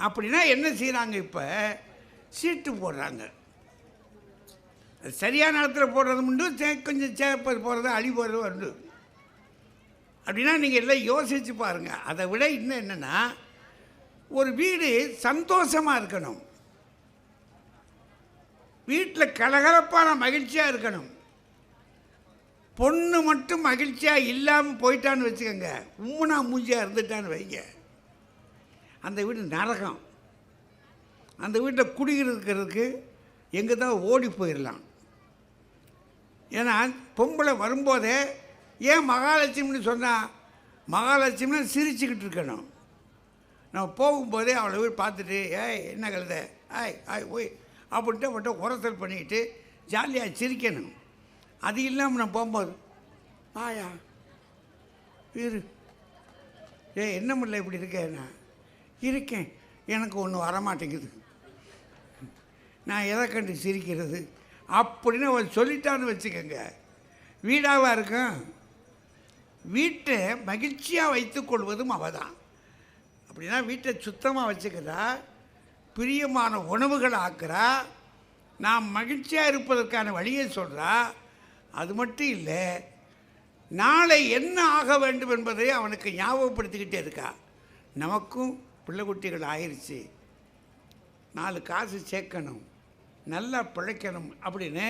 அப்படின்னா என்ன செய்கிறாங்க இப்போ? சீட்டு போடுறாங்க. சரியான இடத்துல போடுறது உண்டு சே- கொஞ்சம் சேப்பது போடுறது அழி போடுறது உண்டு. அப்படின்னா நீங்கள் எல்லாம் யோசித்து பாருங்கள் அதை விட இன்னும் என்னென்னா ஒரு வீடு சந்தோஷமாக இருக்கணும். வீட்டில் கலகலப்பான மகிழ்ச்சியாக இருக்கணும். பொண்ணு மட்டும் மகிழ்ச்சியாக இல்லாமல் போயிட்டான்னு வச்சுக்கோங்க. உம்முனா மூஞ்சியாக இருந்துட்டான்னு வைங்க. அந்த வீடு நரகம். அந்த வீட்டில் குடியிருக்கிறதுக்கு எங்கே தான் ஓடி போயிடலாம் ஏன்னா பொம்பளை வரும்போதே ஏன் மகாலட்சுமின்னு சொன்னால் மகாலட்சுமின்னு சிரிச்சுக்கிட்டு இருக்கணும். நம்ம போகும்போதே அவளை போய் பார்த்துட்டு ஏய் என்ன கழுத? ஆய் ஆய் ஓய் அப்படின்ட்டு அவட்ட உரசல் பண்ணிக்கிட்டு ஜாலியாக சிரிக்கணும். அது இல்லாமல் நான் போகும்போது ஆயா இரு. ஏய் என்ன முடியல இப்படி இருக்கேன் நான் இருக்கேன். எனக்கு ஒன்று வரமாட்டேங்குது. நான் எதை கண்டு சிரிக்கிறது? அப்படின்னு அவன் சொல்லிட்டான்னு வச்சுக்கோங்க. வீடாவாக இருக்கும்? வீட்டை மகிழ்ச்சியாக வைத்துக்கொள்வதும் அவள் தான் அப்படின்னா வீட்டை சுத்தமாக வச்சுக்கிறா பிரியமான உணவுகளை ஆக்குறா நாம் மகிழ்ச்சியாக இருப்பதற்கான வழியை சொல்கிறா அது மட்டும் இல்லை நாளை என்ன ஆக வேண்டும் என்பதை அவனுக்கு ஞாபகப்படுத்திக்கிட்டே இருக்கா. நமக்கும் பிள்ளை குட்டிகள் ஆயிடுச்சு நாலு காசு சேர்க்கணும் நல்லா பிழைக்கணும் அப்படின்னு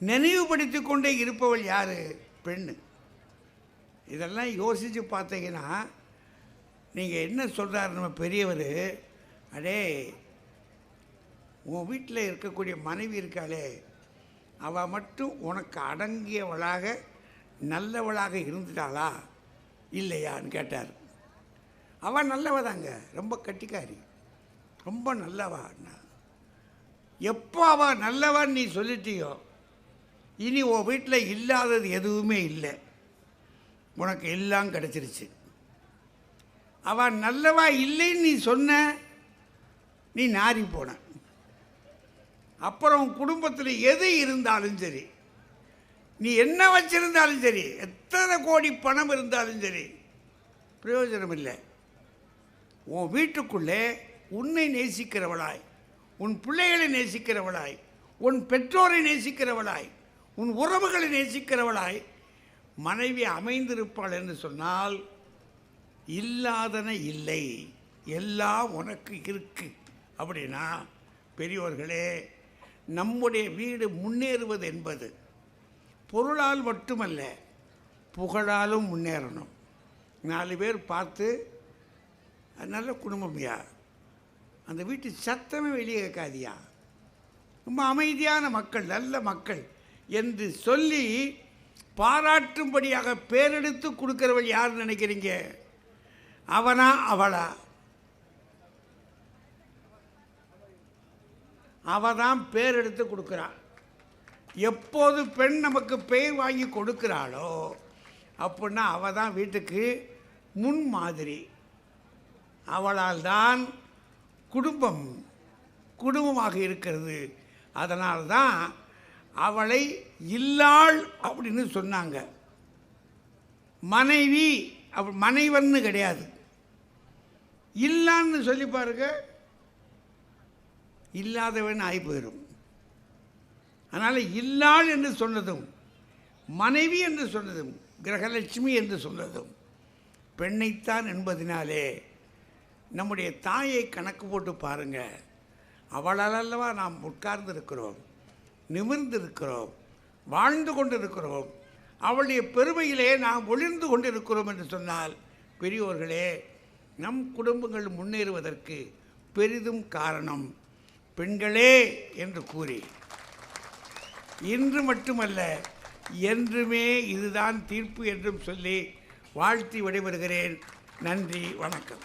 நினைவுபடுத்தி கொண்டே இருப்பவள் யார்? பெண்ணு. இதெல்லாம் யோசித்து பார்த்தீங்கன்னா நீங்கள் என்ன சொல்கிறாரு நம்ம பெரியவர்? அடே உன் வீட்டில் இருக்கக்கூடிய மனைவி இருக்காளே அவள் மட்டும் உனக்கு அடங்கியவளாக நல்லவளாக இருந்துட்டாளா? இல்லையான்னு கேட்டார். அவள் நல்லவ தாங்க. ரொம்ப கட்டிக்காரி. ரொம்ப நல்லவா அண்ணா. எப்போ அவள் நல்லவன் நீ சொல்லிட்டியோ இனி உன் வீட்டில் இல்லாதது எதுவுமே இல்லை. உனக்கு எல்லாம் கிடச்சிருச்சு. அவள் நல்லவா இல்லைன்னு நீ சொன்ன நீ நாரி போன. அப்புறம் குடும்பத்தில் எது இருந்தாலும் சரி நீ என்ன வச்சுருந்தாலும் சரி எத்தனை கோடி பணம் இருந்தாலும் சரி பிரயோஜனம் இல்லை உன் வீட்டுக்குள்ளே உன்னை நேசிக்கிறவளாய் உன் பிள்ளைகளை நேசிக்கிறவளாய் உன் பெற்றோரை நேசிக்கிறவளாய் உன் உறவுகளை நேசிக்கிறவளாய் மனைவி அமைந்திருப்பாள் என்று சொன்னால் இல்லாதன இல்லை. எல்லாம் உனக்கு இருக்கு. அப்படின்னா பெரியோர்களே நம்முடைய வீடு முன்னேறுவது என்பது பொருளால் மட்டுமல்ல புகழாலும் முன்னேறணும். நாலு பேர் பார்த்து "அது நல்ல குடும்பம்யா. அந்த வீட்டு சத்தமே வெளியே கேட்காதியா. ரொம்ப அமைதியான மக்கள் நல்ல மக்கள் என்று சொல்லி பாராட்டும்படியாக பேரெடுத்து கொடுக்குறவள் யார் நினைக்கிறீங்க? அவனா அவளா? அவள் தான் பேரெடுத்து கொடுக்குறாள். எப்போது பெண் நமக்கு பெயர் வாங்கி கொடுக்குறாளோ அப்படின்னா அவள் தான் வீட்டுக்கு முன் மாதிரி அவளால் தான் குடும்பம் குடும்பமாக இருக்கிறது. அதனால் தான் அவளை இல்லாள் அப்படின்னு சொன்னாங்க. மனைவி அவ மனைவன்னு கிடையாது. இல்லான்னு சொல்லி பாருங்க இல்லாதவன் ஆகி போயிடும் அதனால் இல்லாள் என்று சொன்னதும் மனைவி என்று சொன்னதும் கிரகலட்சுமி என்று சொன்னதும் பெண்ணைத்தான் என்பதினாலே நம்முடைய தாயை கணக்கு போட்டு பாருங்கள் அவளால் அல்லவா நாம் உட்கார்ந்து இருக்கிறோம் நிமிர்ந்து இருக்கிறோம் வாழ்ந்து கொண்டிருக்கிறோம். அவளுடைய பெருமையிலே நாம் ஒளிர்ந்து கொண்டிருக்கிறோம் என்று சொன்னால் பெரியோர்களே நம் குடும்பங்கள் முன்னேறுவதற்கு பெரிதும் காரணம் பெண்களே என்று கூறி. இன்று மட்டுமல்ல என்றுமே இதுதான் தீர்ப்பு என்றும் சொல்லி வாழ்த்தி விடைபெறுகிறேன். நன்றி வணக்கம்.